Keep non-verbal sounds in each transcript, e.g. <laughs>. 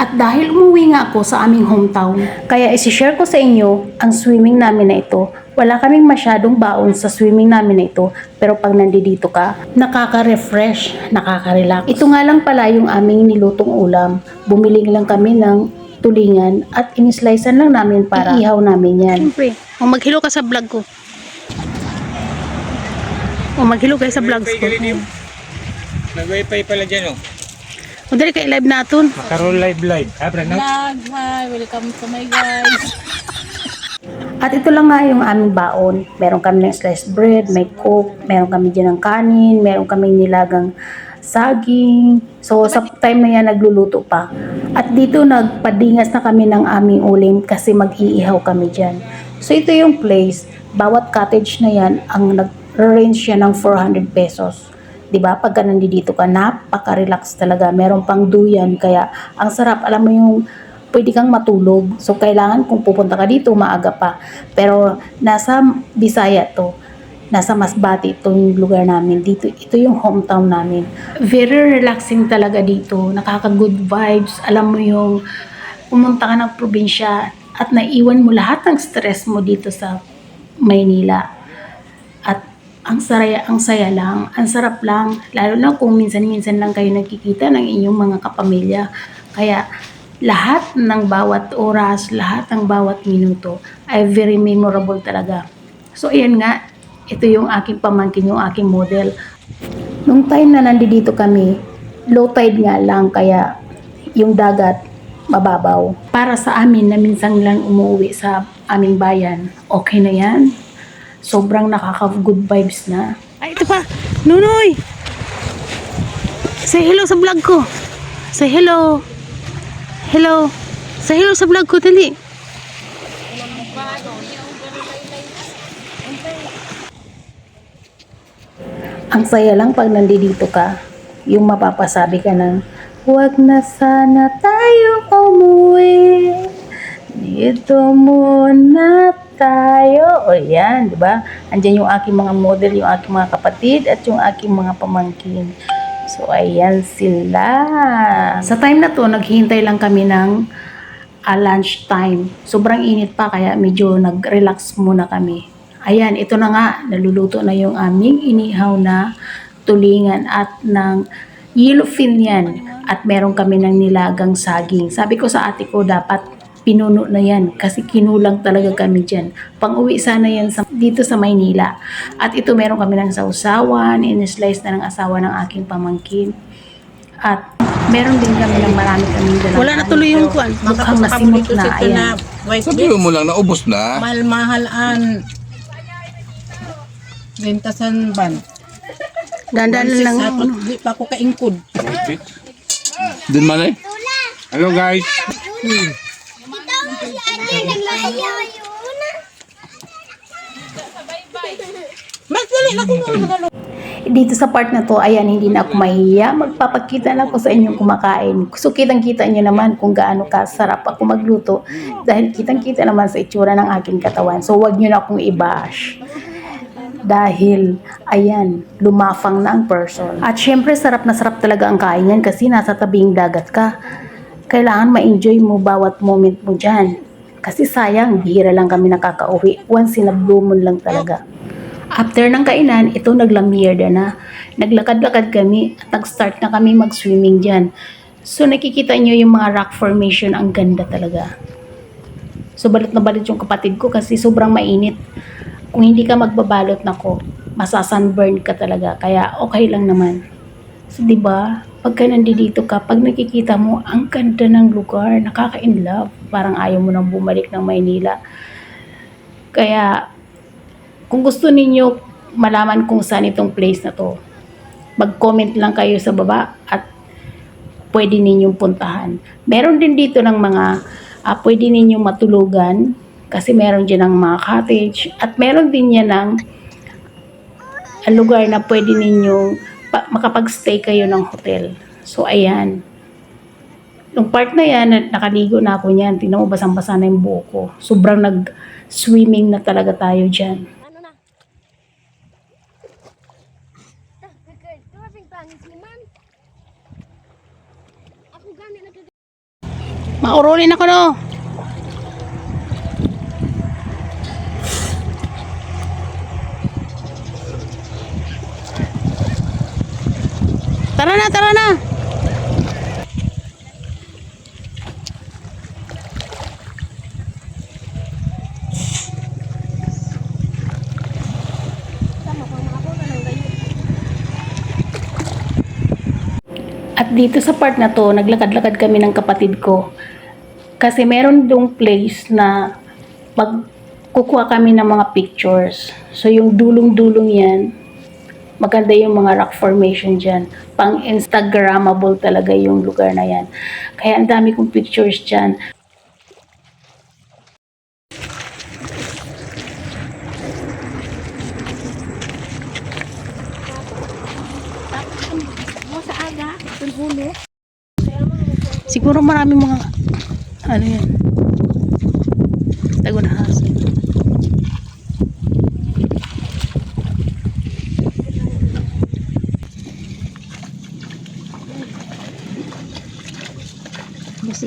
At dahil umuwi nga ako sa aming hometown, kaya isi-share ko sa inyo ang swimming namin na ito. Wala kaming masyadong baon sa swimming namin na ito, pero pag nandito ka, nakaka-refresh, nakaka-relax. Ito nga lang pala yung aming nilutong ulam. Bumili lang kami ng tulingan at inislicean lang namin para ihaw namin yan. Siyempre, o maghilo ka sa vlog ko. O maghilo kayo sa vlogs ko. Nag-wifi pala dyan, oh. O dali kay live naton. Makaroon live live. Ah, Brad, no? Vlog, hi, welcome to my guys. At ito lang nga yung aming baon. Meron kami ng sliced bread, may coke, meron kami dyan ng kanin, meron kami nilagang saging. So, sa time na yan, nagluluto pa. At dito, nagpadingas na kami ng aming ulim kasi mag-iihaw kami dyan. So, ito yung place. Bawat cottage na yan, ang nag-range siya ng 400 pesos. 'Di ba? Pagka nandito ka, napaka-relax talaga. Meron pang duyan, kaya ang sarap. Alam mo yung pwede kang matulog. So, kailangan kung pupunta ka dito, maaga pa. Pero, nasa Bisaya to. Nasa Masbate itong lugar namin. Dito, ito yung hometown namin. Very relaxing talaga dito. Nakaka-good vibes. Alam mo yung pumunta ka ng probinsya at naiwan mo lahat ng stress mo dito sa Maynila. At ang saya, ang saya lang, ang sarap lang, lalo na kung minsan-minsan lang kayo nagkikita ng inyong mga kapamilya. Kaya lahat ng bawat oras, lahat ng bawat minuto ay very memorable talaga. So ayan nga, ito yung aking pamangkin, yung aking model. Nung time na nandito kami, low tide nga lang kaya yung dagat mababaw. Para sa amin na minsan lang umuwi sa aming bayan, okay na yan. Sobrang nakaka-good vibes na. Ay, ito pa. Nunoy! Say hello sa vlog ko. Say hello. Hello. Say hello sa vlog ko, dali. Ang saya lang pag nandito ka, yung mapapasabi ka ng, huwag na sana tayo umuwi. Dito muna tayo. O yan, di ba? Andyan yung aking mga model, yung aking mga kapatid, at yung aking mga pamangkin. So, ayan sila. Sa time na to, naghihintay lang kami ng ah, lunch time. Sobrang init pa, kaya medyo nag-relax muna kami. Ayan, ito na nga, naluluto na yung aming inihaw na tulingan at ng yellowfin yan. At meron kami ng nilagang saging. Sabi ko sa ate ko, dapat pinuno na yan kasi kinulang talaga kami dyan. Pang-uwi sana yan sa, dito sa Maynila. At ito meron kami ng sausawan, in-slice na ng asawa ng aking pamangkin. At meron din kami ng marami kami dalang Wala na tuloy yung kwan. Mukhang nasimot na, ayan. Sabihin mo lang, naubos na. Mahal-mahalan. Bentasan ban. Dandan lang. Sa di pa ako kaingkod. Dun man eh. Hello guys. Mas dali na kung. Dito sa part na to, ayan, hindi na ako mahiya. Magpapakita na ako sa inyong kumakain. So, kitang-kita nyo naman kung gaano kasarap ako magluto. Dahil kitang-kita naman sa itsura ng aking katawan. So, wag nyo na akong i-bash. Dahil, ayan, lumafang na ang person. At syempre, sarap na sarap talaga ang kain yan kasi nasa tabing dagat ka. Kailangan ma-enjoy mo bawat moment mo dyan. Kasi sayang, bihira lang kami nakakauwi. Once in a blue moon lang talaga. After ng kainan, ito naglamierda na. Naglakad-lakad kami at nag-start na kami mag-swimming dyan. So nakikita nyo yung mga rock formation, ang ganda talaga. So balit na balit yung kapatid ko kasi sobrang mainit. Kung hindi ka magbabalot nako, masasunburn ka talaga. Kaya okay lang naman. So 'di ba? Pagka nandito ka, pag nakikita mo, ang ganda ng lugar, nakaka-in love. Parang ayaw mo nang bumalik ng Maynila. Kaya kung gusto ninyo malaman kung saan itong place na to, mag-comment lang kayo sa baba at pwede ninyong puntahan. Meron din dito ng mga ah, pwede ninyong matulugan kasi meron dyan ng mga cottage at meron din yan ng ah, lugar na pwede ninyong makapag-stay kayo ng hotel. So, ayan. Nung part na yan, na- nakaligo na ako niyan. Tingnan mo, basang-basa na yung buhok ko. Sobrang nag-swimming na talaga tayo dyan. Maurulin ako no. Tara na, tara na. At dito sa part na to, naglakad-lakad kami ng kapatid ko. Kasi meron dong place na magkukuha kami ng mga pictures. So yung dulong-dulong yan, maganda yung mga rock formation dyan. Pang Instagrammable talaga yung lugar na yan. Kaya ang dami kong pictures dyan. Siguro marami mga ano yan. Tago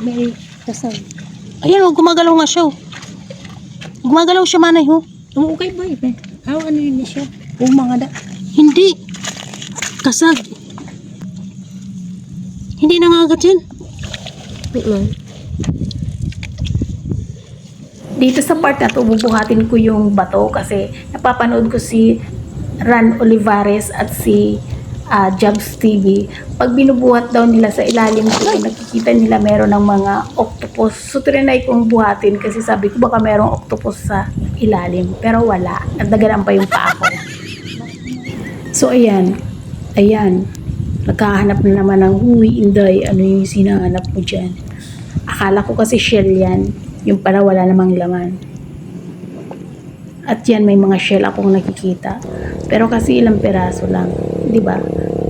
may kasal. Ayan, oh, gumagalaw nga siya. oh. Gumagalaw siya manay, ho. Oo, okay ba? Eh? Aw, ano yun siya? Oo, mga da. Hindi. Kasag. Hindi nangagat yan. Dito sa part na to, bubuhatin ko yung bato kasi napapanood ko si Ran Olivares at si ah, Jobs TV. Pag binubuhat daw nila sa ilalim ko, nakikita nila meron ng mga octopus. So, trinay kong buhatin kasi sabi ko baka merong octopus sa ilalim. Pero wala. Nagdagalan pa yung paa ko. <laughs> So, ayan. Ayan. Nagkahanap na naman ng, uy, Inday, ano yung sinahanap mo dyan? Akala ko kasi shell yan. Yung pala wala namang laman. At yan, may mga shell akong nakikita. Pero kasi ilang peraso lang. Di ba?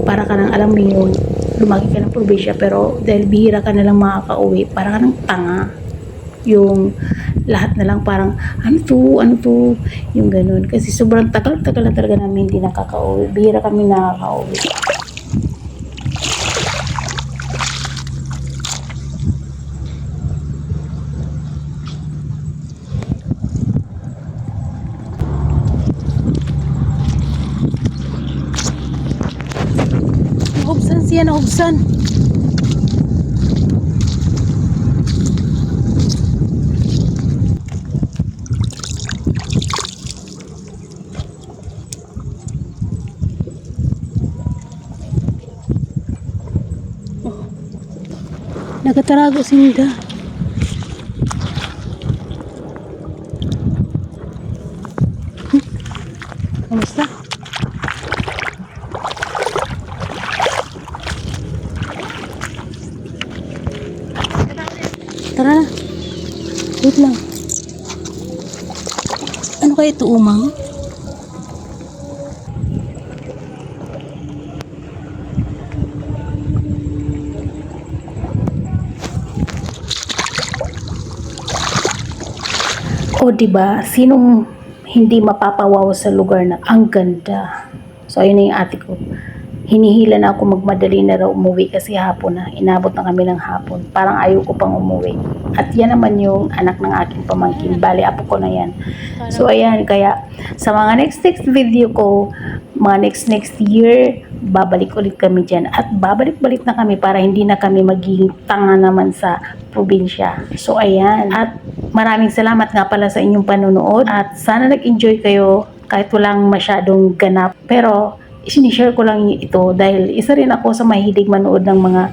Para ka nang alam mo yun, lumaki ka ng probinsya, pero dahil bihira ka na lang makaka-uwi, para ka ng tanga. Yung lahat na lang parang, ano to, ano to, yung ganun. Kasi sobrang tagal-tagal na talaga namin hindi nakaka-uwi. Bihira kami nakaka-uwi. Siya, naubsan. Oh. Nagatarago si Tara na. Wait lang. Ano kaya ito, umang? O di ba sinong hindi mapapawaw sa lugar na ang ganda. So ayun na yung ate ko. Hinihila na ako magmadali na raw umuwi kasi hapon na. Inabot na kami ng hapon. Parang ayaw ko pang umuwi. At yan naman yung anak ng aking pamangkin. Bali, apo ko na yan. So ayan, kaya sa mga next next video ko, mga next next year, babalik ulit kami dyan. At babalik-balik na kami para hindi na kami magiging tanga naman sa probinsya. So ayan. At maraming salamat nga pala sa inyong panonood. At sana nag-enjoy kayo kahit walang masyadong ganap. Pero isinishare ko lang ito dahil isa rin ako sa mahilig manood ng mga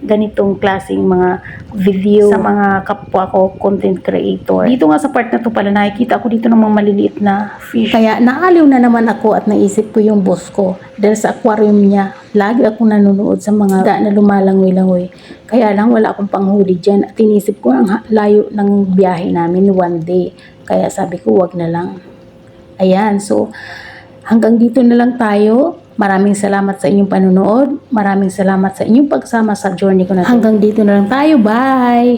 ganitong klaseng mga video sa mga kapwa ko content creator. Dito nga sa part na to pala nakikita ko dito ng mga maliliit na fish. Kaya naaliw na naman ako at naisip ko yung boss ko dahil sa aquarium niya lagi ako nanonood sa mga da na lumalangoy-langoy. Kaya lang wala akong panghuli dyan at inisip ko ang layo ng biyahe namin one day. Kaya sabi ko wag na lang. Ayan, so hanggang dito na lang tayo. Maraming salamat sa inyong panonood. Maraming salamat sa inyong pagsama sa journey ko na. Hanggang dito na lang tayo. Bye!